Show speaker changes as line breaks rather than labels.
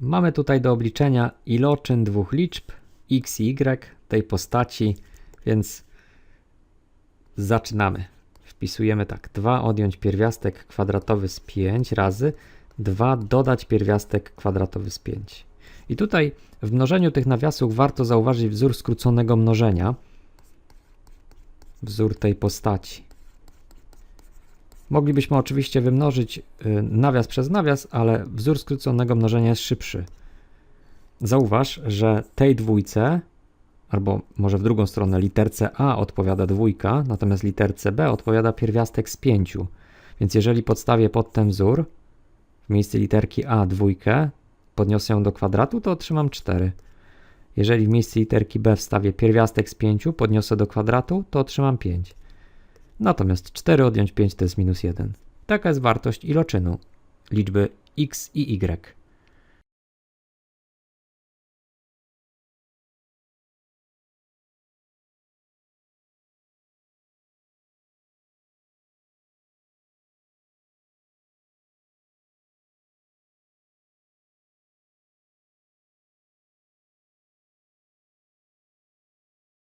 Mamy tutaj do obliczenia iloczyn dwóch liczb x i y tej postaci, więc zaczynamy. Wpisujemy tak, 2 odjąć pierwiastek kwadratowy z 5 razy 2 dodać pierwiastek kwadratowy z 5. I tutaj w mnożeniu tych nawiasów warto zauważyć wzór skróconego mnożenia. Wzór tej postaci. Moglibyśmy oczywiście wymnożyć y, nawias przez nawias, ale wzór skróconego mnożenia jest szybszy. Zauważ, że tej dwójce, albo może w drugą stronę literce A odpowiada dwójka, natomiast literce B odpowiada pierwiastek z pięciu. Więc jeżeli podstawię pod ten wzór, w miejsce literki A dwójkę, podniosę ją do kwadratu, to otrzymam 4. Jeżeli w miejsce literki B wstawię pierwiastek z 5, podniosę do kwadratu, to otrzymam 5. Natomiast 4 odjąć 5 to jest minus 1. Taka jest wartość iloczynu liczby x i y.